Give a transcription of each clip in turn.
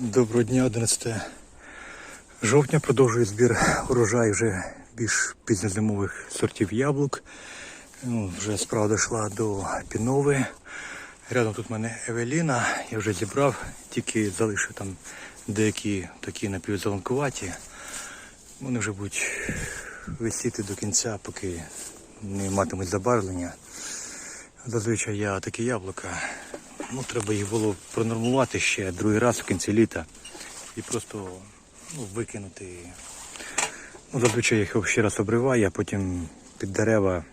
Доброго дня, 11 жовтня. Продовжую збір урожаю вже більш пізньозимових сортів яблук. Ну, вже справа дійшла до Пінови. Рядом тут в мене Евеліна. Я вже зібрав, тільки залишив там деякі такі напівзеленкуваті. Вони вже будуть висіти до кінця, поки не матимуть забарвлення. Зазвичай я такі яблука. Ну, треба їх було пронормувати ще другий раз в кінці літа і просто ну, викинути. Ну, зазвичай їх ще раз обриваю, а потім під дерева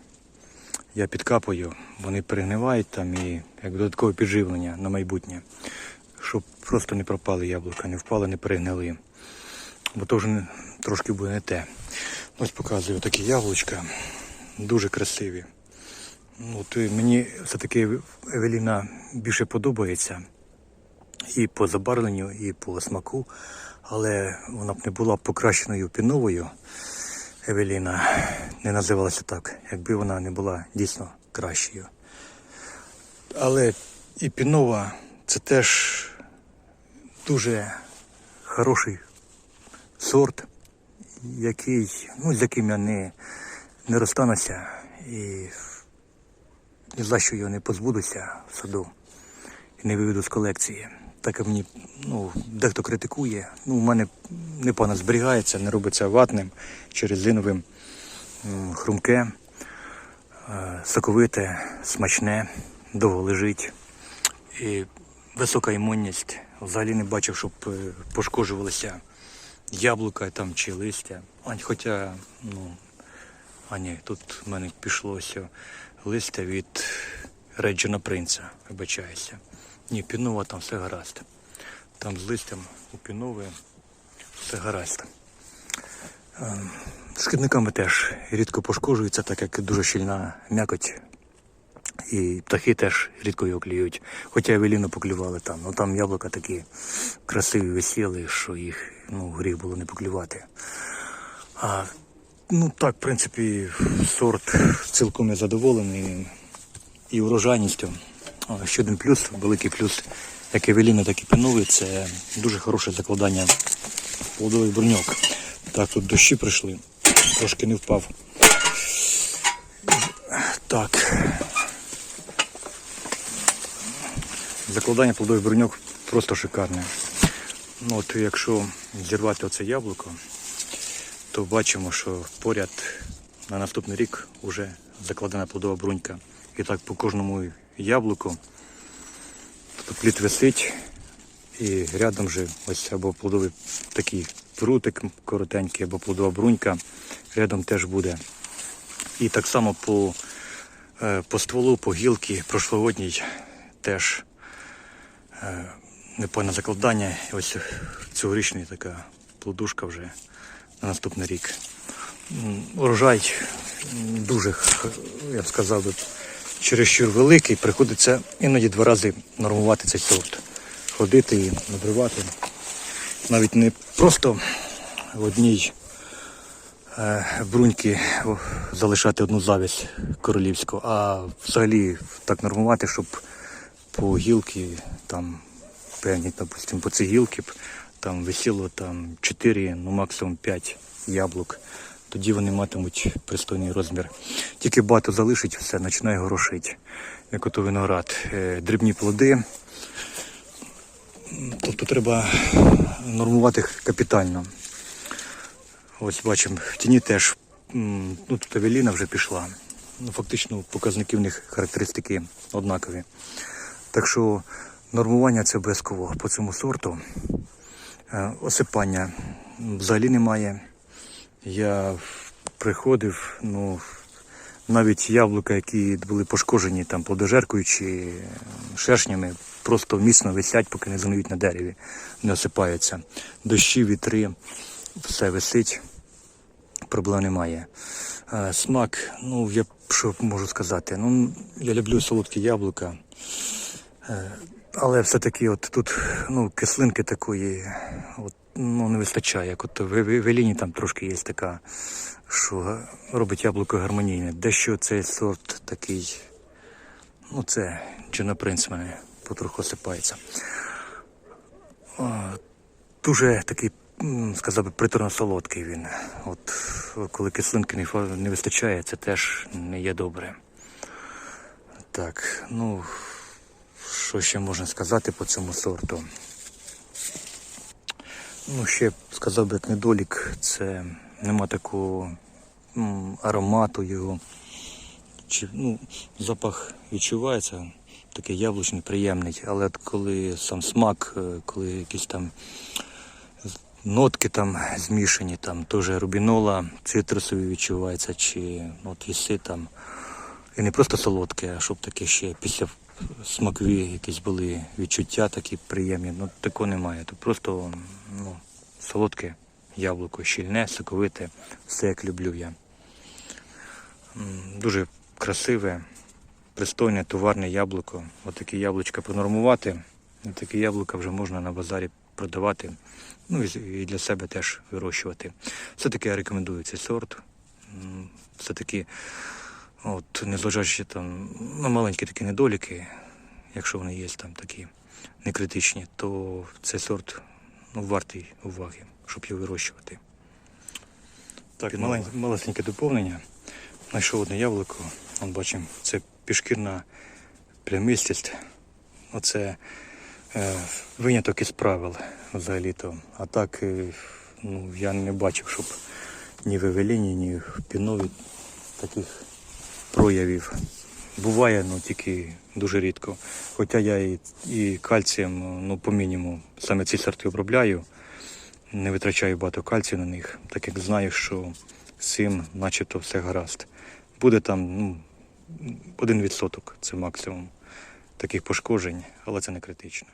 я підкапую, вони перегнивають там і як додаткове підживлення на майбутнє, щоб просто не пропали яблука, не впали, не перегнили. Бо то вже трошки буде не те. Ось показую такі яблучка, дуже красиві. Ну, е, мені все-таки Евеліна більше подобається і по забарвленню, і по смаку, але вона б не була покращеною піновою. Евеліна не називалася так, якби вона не була дійсно кращою. Але і пінова це теж дуже хороший сорт, який, ну, з яким я не, не розстануся і ні за що його не позбудуся в саду і не виведу з колекції. Так мені ну, дехто критикує, ну, у мене непогано зберігається, не робиться ватним чи резиновим, хрумке, е, соковите, смачне, довго лежить. І висока імунність. Взагалі не бачив, щоб е, пошкоджувалися яблука там чи листя. Хоча, ну, а ні, тут в мене пішло ось листя від Реджина Принца, вибачаюся. Ні, пінова там все гаразд. Там з листям у пінови все гаразд. Шкідниками теж рідко пошкоджуються, так як дуже щільна м'якоть. І птахи теж рідко його клюють. Хоча Евеліну поклювали там. Ну там яблука такі красиві висіли, що їх ну, гріх було не поклювати. А, ну так, в принципі, сорт цілком я задоволений і урожайністю. Ще один плюс, великий плюс, як Евеліна, так і Піновий, це дуже хороше закладання в плодовий бруньок. Так, тут дощі прийшли, трошки не впав. Так. Закладання плодовий бруньок просто шикарне. Ну, от якщо зірвати оце яблуко, то бачимо, що поряд на наступний рік вже закладена плодова брунька. І так по кожному яблуку. Тобто плід висить і рядом же ось або плодовий такий прутик коротенький, або плодова брунька рядом теж буде. І так само по, е, по стволу, по гілки прошлогодній теж е, непевне закладання. І ось цьогорічна така плодушка вже на наступний рік. Урожай дуже, я б сказав, чересчур великий. Приходиться іноді два рази нормувати цей сорт. Ходити і набривати. Навіть не просто в одній е, бруньки залишати одну завість королівську, а взагалі так нормувати, щоб по гілки там певні, допустим, по цій гілки там висіло там 4, ну максимум 5 яблук. Тоді вони матимуть пристойний розмір. Тільки багато залишить, все починає горошить, як ото виноград. Е, Дрібні плоди. Тобто треба нормувати капітально. Ось бачимо, в тіні теж ну, тут Авеліна вже пішла. Ну, фактично показники в них характеристики однакові. Так що нормування це обов'язково по цьому сорту. Е, Осипання взагалі немає. Я приходив, ну, навіть яблука, які були пошкоджені там плодожеркою чи шершнями, просто міцно висять, поки не загниють на дереві, не осипаються. Дощі, вітри, все висить, проблем немає. Е, Смак, ну я що можу сказати, ну я люблю солодкі яблука. Але все-таки от тут ну, кислинки такої от, ну, не вистачає. Як от в в- в Еліні там трошки є така, що робить яблуко гармонійне. Дещо цей сорт такий, ну це Джина Принц мене потроху осипається. Дуже такий, сказав би, приторно солодкий він. От коли кислинки не, не вистачає, це теж не є добре. Так, ну що ще можна сказати по цьому сорту? Ну, ще сказав би як недолік, це нема такого м, аромату його. Чи, ну, запах відчувається, такий яблучний, приємний, але от коли сам смак, е, коли якісь там нотки там змішані, там теж рубінола, цитрусові відчувається, чи ну, от їси там. І не просто солодке, а щоб таке ще після смакові якісь були відчуття такі приємні. Ну такого немає. Тут просто ну, солодке яблуко, щільне, соковите, все як люблю я. Дуже красиве, пристойне, товарне яблуко. От яблучка пронормувати. І такі яблука вже можна на базарі продавати. Ну і для себе теж вирощувати. Все-таки я рекомендую цей сорт. Все-таки, от, незважаючи там на маленькі такі недоліки, якщо вони є там такі некритичні, то цей сорт ну, вартий уваги, щоб його вирощувати. Так, малень, малесеньке доповнення. Знайшов одне яблуко. Вон бачимо, це пішкірна плямистість. Оце е, виняток із правил взагалі-то. А так е, ну, я не бачив, щоб ні в Евеліні, ні в Пінові таких проявів. Буває, ну тільки дуже рідко. Хоча я і, і кальцієм, ну, по мінімуму, саме ці сорти обробляю, не витрачаю багато кальцію на них, так як знаю, що цим начебто все гаразд. Буде там ну, відсоток, це максимум таких пошкоджень, але це не критично.